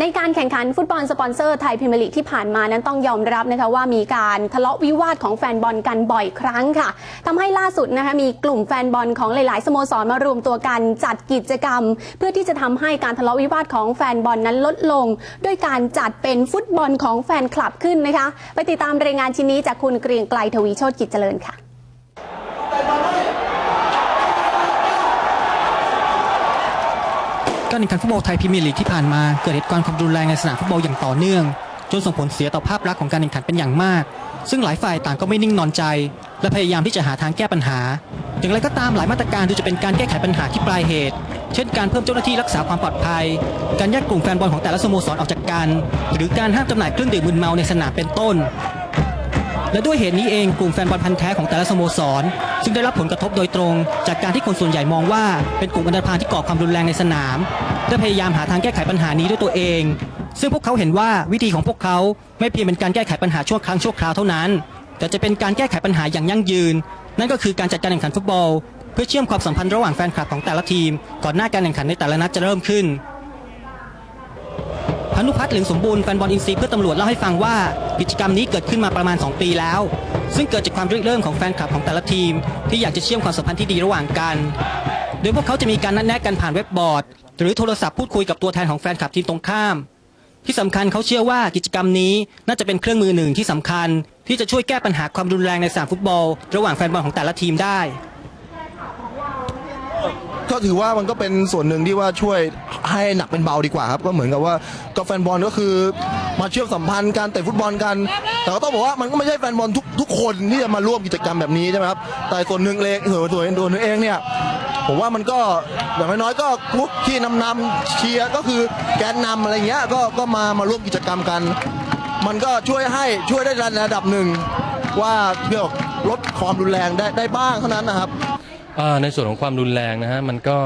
ในการแข่งขันฟุตบอลสปอนเซอร์ไทยพรีเมียร์ลีกที่ผ่านมานั้นต้องยอมรับนะคะว่ามีการทะเลาะวิวาทของแฟนบอลกันบ่อยครั้งค่ะทำให้ล่าสุดนะคะมีกลุ่มแฟนบอลของหลาย ๆ สโมสรมารวมตัวกันจัดกิจกรรม เพื่อที่จะทำให้การทะเลาะวิวาทของแฟนบอลนั้นลดลง ด้วยการจัดเป็นฟุตบอลของแฟนคลับขึ้นนะคะ ไปติดตามรายงานชิ้นนี้จากคุณเกรียงไกลทวีโชติกิจเจริญค่ะ การแข่งขันฟุตบอลไทยพรีเมียร์ลีกที่ผ่านมาเกิดเหตุการณ์ความรุนแรงในสนามฟุตบอลอย่างต่อเนื่อง จนส่งผลเสียต่อภาพลักษณ์ของการแข่งขันเป็นอย่างมาก ซึ่งหลายฝ่ายต่างก็ไม่นิ่งนอนใจ และพยายามที่จะหาทางแก้ปัญหา อย่างไรก็ตามหลายมาตรการดูจะเป็นการแก้ไขปัญหาที่ปลายเหตุ เช่นการเพิ่มเจ้าหน้าที่รักษาความปลอดภัย การแยกกลุ่มแฟนบอลของแต่ละสโมสรออกจากกัน หรือการห้ามจำหน่ายเครื่องดื่มมึนเมาในสนามเป็นต้น และด้วยเหตุนี้เองกลุ่มแฟนบอลพันธ์แท้ของแต่ละสโมสร ซึ่งได้รับผลกระทบโดยตรง จากการที่คนส่วนใหญ่มองว่าเป็นกลุ่มอันธพาลที่ก่อความรุนแรงในสนาม ได้พยายามหาทางแก้ไขปัญหานี้ด้วยตัวเอง ซึ่งพวกเขาเห็นว่าวิธีของพวกเขาไม่เพียงเป็นการแก้ไขปัญหาชั่วครั้งชั่วคราวเท่านั้น แต่จะเป็นการแก้ไขปัญหาอย่างยั่งยืน นั่นก็คือการจัดการแข่งขันฟุตบอล เพื่อเชื่อมความสัมพันธ์ระหว่างแฟนคลับของแต่ละทีม ก่อนหน้าการแข่งขันในแต่ละนัดจะเริ่มขึ้น พนุพัฒน์เหลืองสมบูรณ์แฟนบอลอินซีเพื่อตำรวจเล่าให้ฟังว่ากิจกรรมนี้เกิดขึ้นมาประมาณ 2 ปีแล้ว ซึ่งเกิดจากความริเริ่มของแฟนคลับของแต่ละทีม ที่อยากจะเชื่อมความสัมพันธ์ที่ดีระหว่างกัน โดยพวกเขาจะมีการนัดแนะกันผ่านเว็บบอร์ด หรือโทรศัพท์พูดคุยกับตัวแทนของแฟนคลับทีมตรงข้าม ที่สำคัญเขาเชื่อว่ากิจกรรมนี้น่าจะเป็นเครื่องมือหนึ่งที่สำคัญ ที่จะช่วยแก้ปัญหาความรุนแรงในสนามฟุตบอล ระหว่างแฟนบอลของแต่ละทีมได้ ก็ถือว่ามันก็เป็นส่วนหนึ่งที่ว่าช่วยให้หนักเป็นเบาดีกว่าครับ ก็เหมือนกับว่าก็แฟนบอลก็คือมาเชื่อมสัมพันธ์การเตะฟุตบอลกัน แต่ก็ต้องบอกว่ามันก็ไม่ใช่แฟนบอลทุกทุกคนที่จะมาร่วมกิจกรรมแบบนี้ใช่ไหมครับแต่ส่วนหนึ่งเองส่วนส่วนตัวหนึงเองเนี่ยผมว่ามันก็อย่างน้อยๆก็พวกที่นำนำเชียร์ก็คือแกนนำอะไรเงี้ยก็ก็มามาร่วมกิจกรรมกัน มันก็ช่วยให้ช่วยได้ระดับหนึ่งว่าเกี่ยวกับลดความรุนแรงได้ได้บ้างเท่านั้นนะครับ อ่าในส่วนของความรุนแรงนะฮะมันก็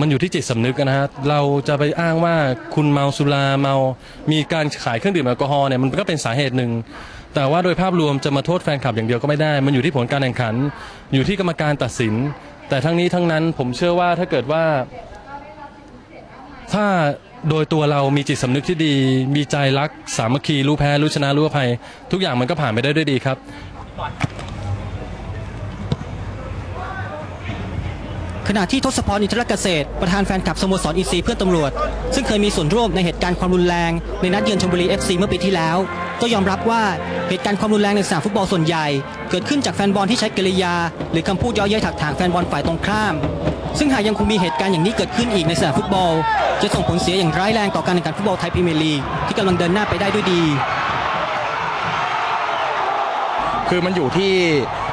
มันอยู่ที่จิตสำนึกนะฮะเราจะไปอ้างว่าคุณเมาสุราเมามีการขายเครื่องดื่มแอลกอฮอล์เนี่ยมันก็เป็นสาเหตุหนึ่ง แต่ว่าโดยภาพรวมจะมาโทษแฟนคลับอย่างเดียวก็ไม่ได้ มันอยู่ที่ผลการแข่งขัน อยู่ที่กรรมการตัดสิน แต่ทั้งนี้ทั้งนั้นผมเชื่อว่าถ้าเกิดว่า ถ้าโดยตัวเรามีจิตสำนึกที่ดี มีใจรักสามัคคีรู้แพ้รู้ชนะรู้อภัย ทุกอย่างมันก็ผ่านไปได้ด้วยดีครับ ขณะที่ทศพรอินทรเกษตร ประธานแฟนคลับสโมสรอีซีเพื่อนตำรวจ ซึ่งเคยมีส่วนร่วมในเหตุการณ์ความรุนแรง ในนัดเยือนชลบุรี FC เมื่อปีที่แล้ว ก็ยอมรับว่าเหตุการณ์ความรุนแรงในสนามฟุตบอลส่วนใหญ่ เกิดขึ้นจากแฟนบอลที่ใช้กริยา หรือคำพูดเย้อเย้ยถักถางแฟนบอลฝ่ายตรงข้าม ซึ่งหากยังคงมีเหตุการณ์อย่างนี้เกิดขึ้นอีกในสนามฟุตบอล จะส่งผลเสียอย่างร้ายแรงต่อการแข่งขันฟุตบอลไทยพรีเมียร์ลีกที่กำลังเดินหน้าไปได้ด้วยดี คือมันอยู่ที่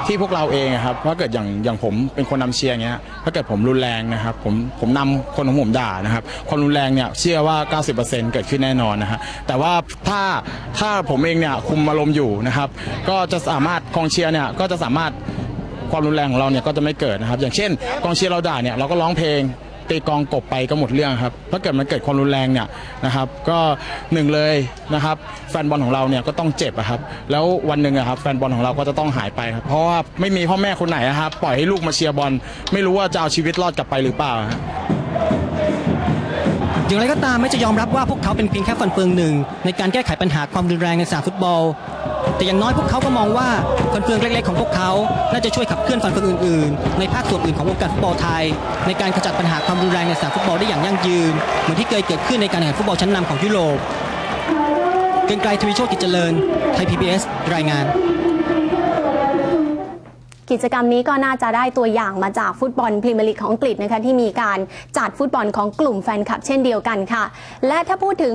ที่พวกเราเองอะครับถ้าเกิดอย่างอย่างผมเป็นคนนำเชียร์เงี้ยถ้าเกิดผมรุนแรงนะครับผมผมนำคนของผมด่านะครับความรุนแรงเนี่ยเชื่อว่า 90%เกิดขึ้นแน่นอนนะฮะแต่ว่าถ้าถ้าผมเองเนี่ยคุมอารมณ์อยู่นะครับก็จะสามารถกองเชียร์เนี่ยก็จะสามารถความรุนแรงของเราเนี่ยก็จะไม่เกิดนะครับ อย่างเช่นกองเชียร์เราด่าเนี่ยเราก็ร้องเพลง ตีกองกบไปก็หมดเรื่องครับถ้าเกิดมันเกิดความรุนแรงเนี่ยนะครับก็หนึ่งเลยนะครับแฟนบอลของเราเนี่ยก็ต้องเจ็บอะครับแล้ววันหนึ่งอะครับแฟนบอลของเราก็จะต้องหายไปครับเพราะว่าไม่มีพ่อแม่คนไหนอะครับปล่อยให้ลูกมาเชียร์บอลไม่รู้ว่าจะเอาชีวิตรอดกลับไปหรือเปล่าอย่างไรก็ตามไม่จะยอมรับว่าพวกเขาเป็นเพียงแค่ฟันเฟืองหนึ่งในการแก้ไขปัญหาความรุนแรงในสนามฟุตบอล แต่อย่างน้อยพวกเขาก็มองว่าฟันเฟืองเล็กๆของพวกเขา น่าจะช่วยขับเคลื่อนฟันเฟืองอื่นๆ ในภาคส่วนอื่นของวงการฟุตบอลไทย ในการขจัดปัญหาความรุนแรงในสนามฟุตบอลได้อย่างยั่งยืน เหมือนที่เคยเกิดขึ้นในการแข่งขันฟุตบอลชั้นนำของยุโรปเกรียงไกรทวีโชคกิจเจริญ ไทย PBS รายงานกิจกรรมนี้ก็น่าจะได้ตัวอย่างมาจากฟุตบอลพรีเมียร์ลีกของอังกฤษนะคะที่มีการจัดฟุตบอลของกลุ่มแฟนคลับเช่นเดียวกันค่ะ และถ้าพูดถึง